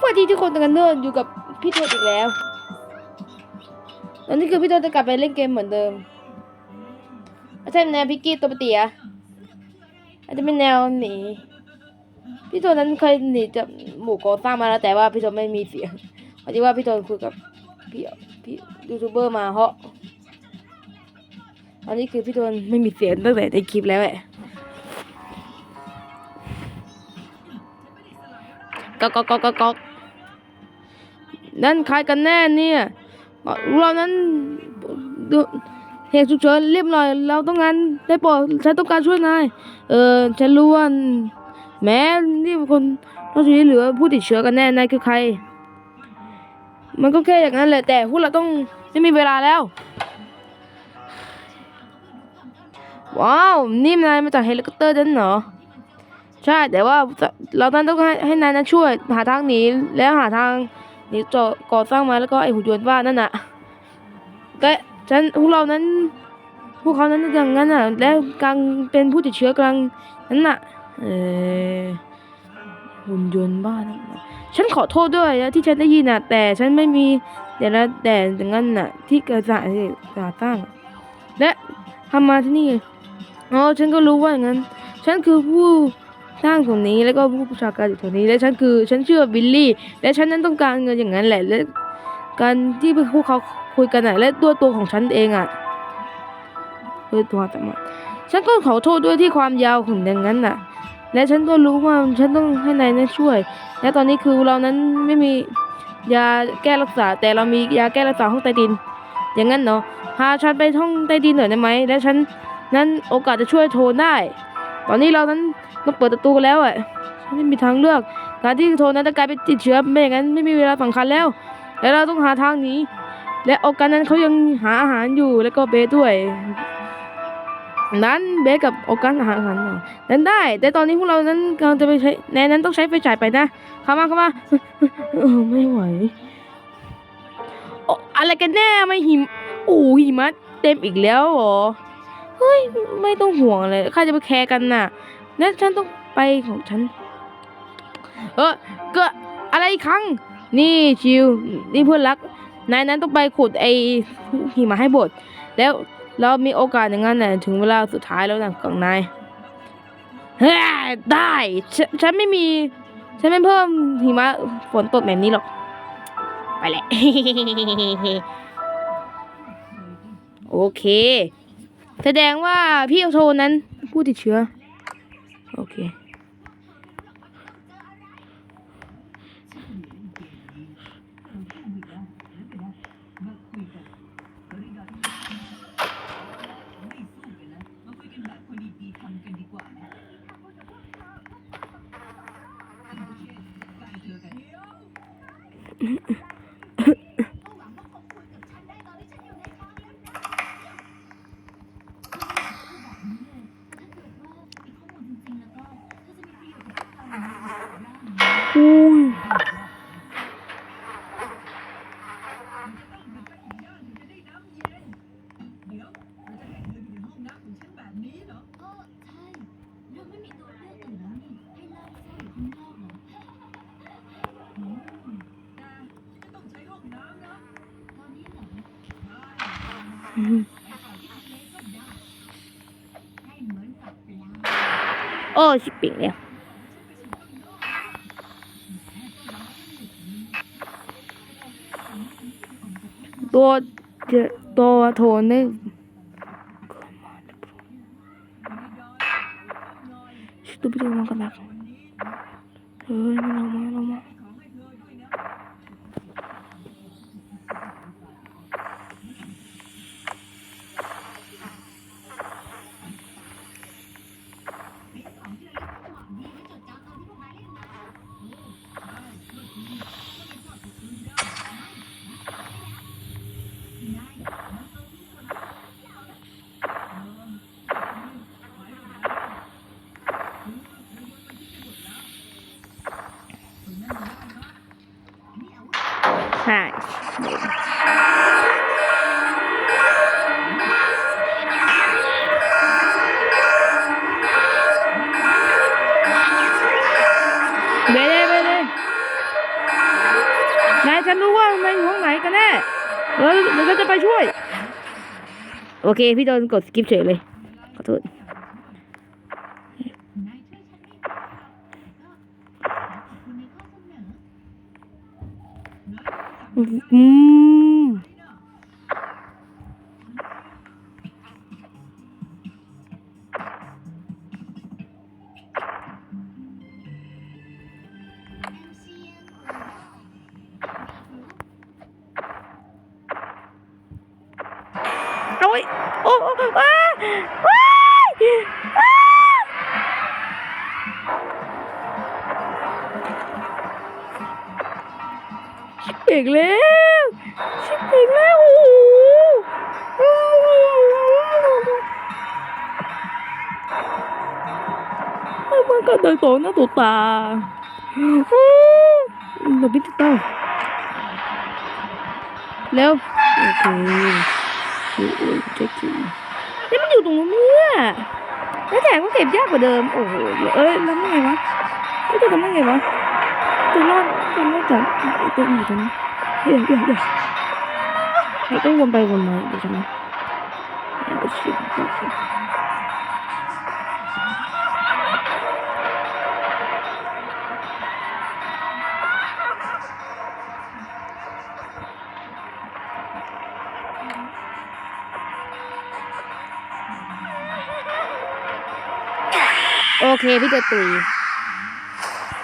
สวัสดีทุกคนกันเนอร์อยู่กับพี่โทษอีกแล้วตอนนี้คือพี่โทษจะกลับไปเล่นเกมเหมือนเดิมไม่ใช่แนวพิกกี้ตัวปะเตียอาจจะเป็นแนวหนีพี่โทษนั้นเคยหนีจากหมู่ก่อสร้างมาแล้วแต่ว่าพี่โทษไม่มีเสียงเพราะที่ว่าพี่โทษคุยกับพี่พี่ยูทูบเบอร์มาเพราะอันนี้คือพี่โทษไม่มีเสียงตั้งแต่ในคลิปแล้วแหละ ก๊กก๊กก๊กก๊อกก๊อกนั่นใครกันแน่เนี่ยเรานั้นเหตุฉุกเฉินเรียบร้อย เราต้องการได้โปรดฉันต้องการช่วยนาย เออฉันรู้ว่าแม้นี่เป็นคนต้องช่วยเหลือผู้ติดเชื้อกันแน่นายคือใคร มันก็แค่อย่างนั้นแหละแต่พวกเราต้องไม่มีเวลาแล้ว ว้าว นี่นายมาจากเฮลิคอปเตอร์นั่นเหรอ ใช่ แต่ว่าเราต้องต้องให้ให้นายนั้นช่วยหาทางหนีแล้วหาทางหนีจอก่อสร้างมาแล้วก็ไอหุ่นยนต์บ้านนั่นน่ะแต่ฉันพวกเรานั้นพวกเขานั้นอย่างนั้นน่ะ แล้วกลางเป็นผู้ติดเชื้อกลางนั้นน่ะเออหุ่นยนต์บ้านฉันขอโทษด้วยนะที่ฉันได้ยินน่ะ แต่ฉันไม่มีแต่ละแต่อย่างนั้นน่ะ ที่เกิดจาก่อสร้าง และทำมาที่นี่อ๋อฉันก็รู้ว่าอย่างนั้น ฉันคือผู้ ร้างตรงนี้แล้วก็ผู้ประชาการอยู่ตรงนี้ และฉันคือฉันเชื่อบิลลี่ และฉันนั้นต้องการเงินอย่างนั้นแหละ และการที่พวกเขาคุยกันอะและตัวตัวของฉันเองอะด้วยตัวแต่มาฉันก็ขอโทษด้วยที่ความยาวของอย่างนั้นน่ะ และฉันก็รู้ว่าฉันต้องให้นายนั้นช่วย และตอนนี้คือเรานั้นไม่มียาแก้รักษา แต่เรามียาแก้รักษาห้องใต้ดิน อย่างนั้นเนาะพาฉันไปห้องใต้ดินหน่อยได้ไหมและฉันนั้นโอกาสจะช่วยโทรได้ ตอนนี้เรานั้น ต้องเปิดประตูกันแล้วอะไม่มีทางเลือกการที่โทรนั้นจะกลายเป็นติดเชื้อไม่อย่างนั้นไม่มีเวลาสำคัญแล้ว แล้วเราต้องหาทางหนีและโอกาสนั้นเขายังหาอาหารอยู่แล้วก็เบสด้วย นั้นเบสกับโอกาสหาอาหารนั้นได้ แต่ตอนนี้พวกเรานั้นกำลังจะไปใช้ในนั้นต้องใช้ไฟฉายไปนะเข้ามาเข้ามาเออไม่ไหวออะไรกันแน่ไม่หิมโอ้หิมะเต็มอีกแล้วเหรอเฮ้ยไม่ต้องห่วงเลยข้าจะไปแคร์กันน่ะ และฉันต้องไปของฉัน เออเกิดอะไรครั้ง นี่ชิว นี่เพื่อนรัก นายนั้นต้องไปขุดไอหิมะให้บด แล้วเรามีโอกาสอย่างนั้นแหละถึงเวลาสุดท้ายแล้วนะของนายเฮ้ได้ฉนฉันไม่มี ฉันไม่เพิ่มหิมะฝนตกแบบนี้หรอก ไปแหละ โอเค แสดงว่าพี่โทนั้นผู้ติดเชื้อ โอเคอุ้ย ก็ใช่ เราไม่มีตัวเลือกอื่นแล้วนี่ ให้นั่งเฝ้าอยู่ข้างนอกเหรออืมแต่ต้องใช้ห้องน้ำนะ ตอนนี้เหรอ ให้เหมือนกับปลา โอ้ชิปปิ้งเนี่ยตัวเตัวโทนนี่ชิตุบิโดมันกันลักเฮ้ยมันลงมาลงมา ใช่เบเด้เบเด้ฉันรู้ว่ามันอยู่ห้องไหนกันแน่เดี๋ยวเดี๋ยวฉันจะไปช่วย โอเค พี่โดนกดสกิปเฉยเลย ขอโทษ อืมโอ้ยโอ้โอ้อ้าว้ อ้าชิบเบรกแล้วชิบเบรกแล้วโอ้โหมันก็เดินต่อหน้าต่อตาเราพิจารณาแล้วโอเคอยู่จะกินนี่มันอยู่ตรงนู้นเนี่ยแล้วแถมก็เก็บยากกว่าเดิม โอ้โห เอ้ยแล้วไงวะเอ้ยจะทำได้ไงวะจะรอดจะรอดจากตัวอยู่ตรงนี้ เดี๋ยวเดี๋ยวเดี๋ยวไอ้ต้องวนไปวนมาเดี๋ยวจะมาไอ้ก็ชิบโอเคโอเค พี่ตัวตุย